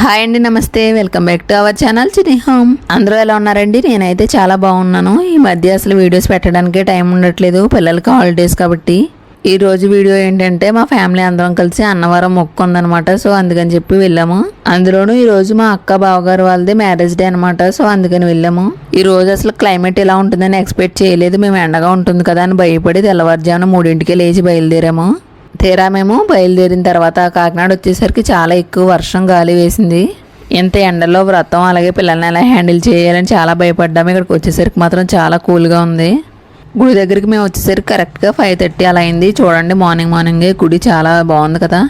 Hi అండి నమస్తే. Welcome back to our channel చిని అందరూ ఎలా ఉన్నారండి? నేనైతే చాలా బాగున్నాను. ఈ మధ్య అసలు వీడియోస్ పెట్టడానికే టైం ఉండట్లేదు. పిల్లలకి హాలిడేస్ కాబట్టి. ఈ రోజు వీడియో ఏంటంటే మా ఫ్యామిలీ అందరం కలిసి అన్నవరం మొక్కుందనమాట సో అందుకని చెప్పి వెళ్ళాము. అందులోనూ ఈ రోజు మా అక్క బావగారు వాళ్ళది మ్యారేజ్ డే అనమాట సో అందుకని వెళ్ళాము. ఈ రోజు అసలు క్లైమేట్ ఎలా ఉంటుందని ఎక్స్పెక్ట్ చేయలేదు. మేము ఎండగా ఉంటుంది కదా అని భయపడి తెల్లవారుజామున మూడింటికి లేచి బయలుదేరాము. తీరా మేము బయలుదేరిన తర్వాత కాకినాడ వచ్చేసరికి చాలా ఎక్కువ వర్షం గాలి వేసింది. ఇంత ఎండలో వ్రతం అలాగే పిల్లల్ని ఎలా హ్యాండిల్ చేయాలని చాలా భయపడ్డాము ఇక్కడికి వచ్చేసరికి మాత్రం చాలా కూల్గా ఉంది. గుడి దగ్గరికి మేము వచ్చేసరికి కరెక్ట్గా ఫైవ్ థర్టీ అలా అయింది. చూడండి మార్నింగ్ మార్నింగే గుడి చాలా బాగుంది కదా.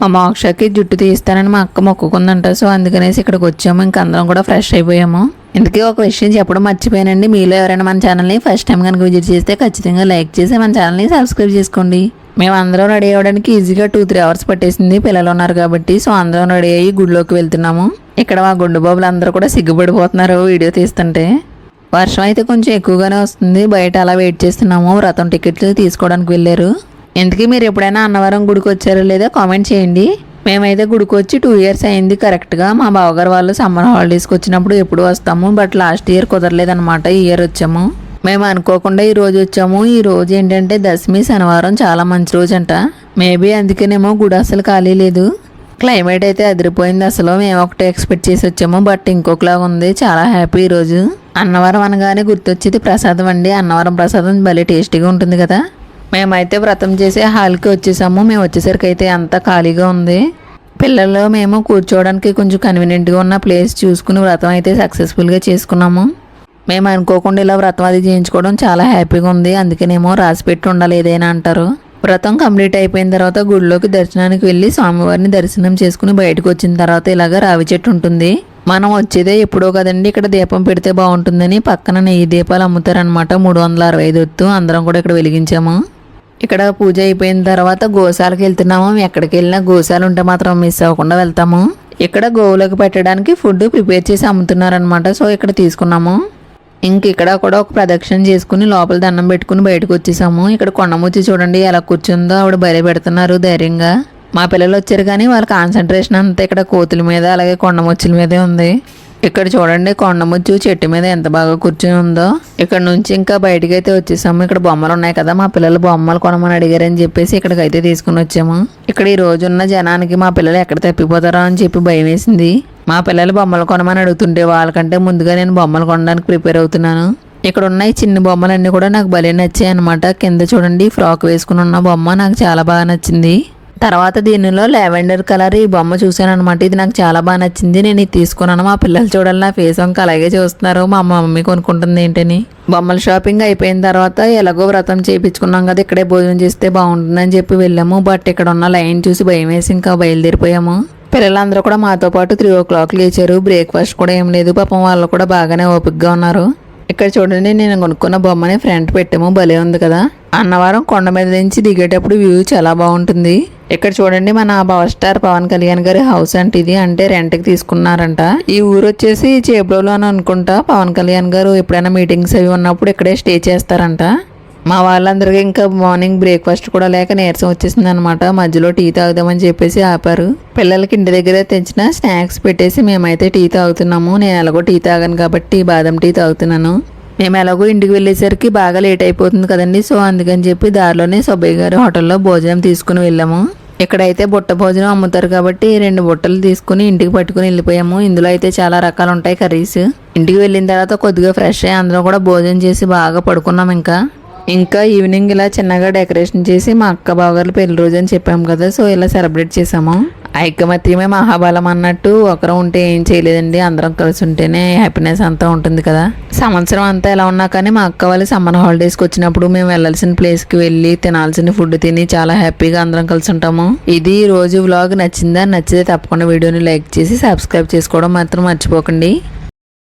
మా మోక్షకి జుట్టు తీస్తానని మా అక్క మొక్కుకుందంట. సో అందుకనేసి ఇక్కడికి వచ్చాము. ఇంక అందరం కూడా ఫ్రెష్ అయిపోయాము. ఇందుకే ఒక విషయం చెప్పడం మర్చిపోయానండి. మీలో ఎవరైనా మన ఛానల్ని ఫస్ట్ టైం కనుక విజిట్ చేస్తే ఖచ్చితంగా లైక్ చేసి మన ఛానల్ని సబ్స్క్రైబ్ చేసుకోండి. మేము అందరం రెడీ అవ్వడానికి ఈజీగా టూ త్రీ అవర్స్ పట్టేసింది. పిల్లలు ఉన్నారు కాబట్టి సో అందరం రెడీ అయ్యి గుడిలోకి వెళ్తున్నాము. ఇక్కడ మా గుండు బాబులు అందరూ కూడా సిగ్గుపడిపోతున్నారు వీడియో తీస్తుంటే. వర్షం అయితే కొంచెం ఎక్కువగానే వస్తుంది. బయట అలా వెయిట్ చేస్తున్నాము. వ్రతం టికెట్లు తీసుకోవడానికి వెళ్ళారు. ఇంతకీ మీరు ఎప్పుడైనా అన్నవరం గుడికి వచ్చారో లేదో కామెంట్ చేయండి. మేమైతే గుడికి వచ్చి టూ ఇయర్స్ అయింది కరెక్ట్గా మా బావగారు వాళ్ళు సమ్మర్ హాలిడేస్కి వచ్చినప్పుడు ఎప్పుడు వస్తాము బట్ లాస్ట్ ఇయర్ కుదరలేదనమాట ఈ ఇయర్ వచ్చాము. మేము అనుకోకుండా ఈ రోజు వచ్చాము. ఈ రోజు ఏంటంటే దశమి శనివారం చాలా మంచి రోజు అంట. మేబీ అందుకేనేమో గుడి అసలు ఖాళీ లేదు. క్లైమేట్ అయితే అదిరిపోయింది అసలు. మేము ఒకటే ఎక్స్పెక్ట్ చేసి వచ్చాము బట్ ఇంకొకలాగా ఉంది. చాలా హ్యాపీ ఈరోజు అన్నవరం అనగానే గుర్తొచ్చేది ప్రసాదం అండి. అన్నవరం ప్రసాదం భలే టేస్టీగా ఉంటుంది కదా. మేమైతే వ్రతం చేసే హాల్కి వచ్చేసాము. మేము వచ్చేసరికి అయితే అంతా ఖాళీగా ఉంది. పిల్లలు మేము కూర్చోవడానికి కొంచెం కన్వీనియంట్గా ఉన్న ప్లేస్ చూసుకుని వ్రతం అయితే సక్సెస్ఫుల్గా చేసుకున్నాము. మేము అనుకోకుండా ఇలా వ్రతం అది చేయించుకోవడం చాలా హ్యాపీగా ఉంది. అందుకనేమో రాసి పెట్టి ఉండాలి ఏదైనా అంటారు. వ్రతం కంప్లీట్ అయిపోయిన తర్వాత గుడిలోకి దర్శనానికి వెళ్ళి స్వామివారిని దర్శనం చేసుకుని బయటకు వచ్చిన తర్వాత ఇలాగ రావి చెట్టు ఉంటుంది. మనం వచ్చేదే ఎప్పుడో కదండి. ఇక్కడ దీపం పెడితే బాగుంటుందని పక్కన నెయ్యి దీపాలు అమ్ముతారనమాట మూడు వందల అరవై ఐదు వత్తు అందరం కూడా ఇక్కడ వెలిగించాము. ఇక్కడ పూజ అయిపోయిన తర్వాత గోశాలకు వెళ్తున్నాము. ఎక్కడికి వెళ్ళినా గోశాల ఉంటే మాత్రం మిస్ అవ్వకుండా వెళ్తాము. ఇక్కడ గోవులకు పెట్టడానికి ఫుడ్ ప్రిపేర్ చేసి అమ్ముతున్నారనమాట సో ఇక్కడ తీసుకున్నాము. ఇంక ఇక్కడ కూడా ఒక ప్రదక్షిణ చేసుకుని లోపల దండం పెట్టుకుని బయటకు వచ్చేసాము. ఇక్కడ కొండముచ్చి చూడండి ఎలా కూర్చుందో ఆవిడ బయలు పెడుతున్నారు ధైర్యంగా. మా పిల్లలు వచ్చారు కానీ వాళ్ళ కాన్సన్ట్రేషన్ అంతా ఇక్కడ కోతుల మీద అలాగే కొండముచ్చుల మీదే ఉంది. ఇక్కడ చూడండి కొండముచ్చు చెట్టు మీద ఎంత బాగా కూర్చుని ఉందో. ఇక్కడ నుంచి ఇంకా బయటకి అయితే వచ్చేసాము. ఇక్కడ బొమ్మలు ఉన్నాయి కదా మా పిల్లలు బొమ్మలు కొనమని అడిగారని చెప్పేసి ఇక్కడికి అయితే తీసుకుని వచ్చాము. ఇక్కడ ఈ రోజున్న జనానికి మా పిల్లలు ఎక్కడ తప్పిపోతారో అని చెప్పి భయం వేసింది. మా పిల్లలు బొమ్మలు కొనమని అడుగుతుంటే వాళ్ళకంటే ముందుగా నేను బొమ్మలు కొనడానికి ప్రిపేర్ అవుతున్నాను. ఇక్కడ ఉన్న ఈ చిన్న బొమ్మలన్నీ కూడా నాకు భలే నచ్చాయి అనమాట కింద చూడండి ఫ్రాక్ వేసుకుని ఉన్న బొమ్మ నాకు చాలా బాగా నచ్చింది. తర్వాత దీనిలో లావెండర్ కలర్ ఈ బొమ్మ చూశాను అనమాట ఇది నాకు చాలా బాగా నచ్చింది. నేను ఇది తీసుకున్నాను. మా పిల్లలు చూడాలి. నా ఫేస్ వంక అలాగే చూస్తున్నారు. మా మమ్మీ కొనుక్కుంటుంది ఏంటని. బొమ్మల షాపింగ్ అయిపోయిన తర్వాత ఎలాగో వ్రతం చేయించుకున్నాం కదా ఇక్కడే భోజనం చేస్తే బాగుంటుందని చెప్పి వెళ్ళాము. బట్ ఇక్కడ ఉన్న లైన్ చూసి భయం వేసి ఇంకా బయలుదేరిపోయాము. పిల్లలందరూ కూడా మాతో పాటు త్రీ ఓ క్లాక్ లేచారు. బ్రేక్ఫాస్ట్ కూడా ఏం లేదు. పాపం వాళ్ళు కూడా బాగానే ఓపికగా ఉన్నారు. ఇక్కడ చూడండి నేను కొనుక్కున్న బొమ్మని ఫ్రంట్ పెట్టాము. భలే ఉంది కదా. అన్నవరం కొండ మీద నుంచి దిగేటప్పుడు వ్యూ చాలా బాగుంటుంది. ఇక్కడ చూడండి మన పవర్ స్టార్ పవన్ కళ్యాణ్ గారి హౌస్ అంటే ఇది. అంటే రెంట్కి తీసుకున్నారంట. ఈ ఊరు వచ్చేసి చేబ్రోలో అని అనుకుంటా. పవన్ కళ్యాణ్ గారు ఎప్పుడైనా మీటింగ్స్ అవి ఉన్నప్పుడు ఇక్కడే స్టే చేస్తారంట. మా వాళ్ళందరికీ ఇంకా మార్నింగ్ బ్రేక్ఫాస్ట్ కూడా లేక నీరసం వచ్చేసింది అనమాట మధ్యలో టీ తాగుదామని చెప్పేసి ఆపారు. పిల్లలకి ఇంటి దగ్గర తెచ్చిన స్నాక్స్ పెట్టేసి మేమైతే టీ తాగుతున్నాము. నేను ఎలాగో టీ తాగాను కాబట్టి బాదం టీ తాగుతున్నాను. మేము ఎలాగో ఇంటికి వెళ్ళేసరికి బాగా లేట్ అయిపోతుంది కదండి. సో అందుకని చెప్పి దారిలోనే సుబ్బయ్య గారి హోటల్లో భోజనం తీసుకుని వెళ్ళాము. ఇక్కడైతే బుట్ట భోజనం అమ్ముతారు కాబట్టి రెండు బుట్టలు తీసుకుని ఇంటికి పట్టుకుని వెళ్ళిపోయాము. ఇందులో అయితే చాలా రకాలు ఉంటాయి కర్రీస్. ఇంటికి వెళ్ళిన తర్వాత కొద్దిగా ఫ్రెష్ అయ్యి అందరం కూడా భోజనం చేసి బాగా పడుకున్నాం ఇంకా. ఇంకా ఈవినింగ్ ఇలా చిన్నగా డెకరేషన్ చేసి మా అక్క బావగారు పెళ్ళి రోజు అని చెప్పాము కదా. సో ఇలా సెలబ్రేట్ చేసాము. ఐకమత్యమే మహాబలం అన్నట్టు ఒకరు ఉంటే ఏం చేయలేదండి. అందరం కలిసి ఉంటేనే హ్యాపీనెస్ అంతా ఉంటుంది కదా. సంవత్సరం అంతా ఎలా ఉన్నా కానీ మా అక్క వాళ్ళు సమ్మర్ హాలిడేస్కి వచ్చినప్పుడు మేము వెళ్ళాల్సిన ప్లేస్కి వెళ్ళి తినాల్సిన ఫుడ్ తిని చాలా హ్యాపీగా అందరం కలిసి ఉంటాము. ఇది రోజు వ్లాగ్ నచ్చిందా? నచ్చితే తప్పకుండా వీడియోని లైక్ చేసి సబ్స్క్రైబ్ చేసుకోవడం మాత్రం మర్చిపోకండి.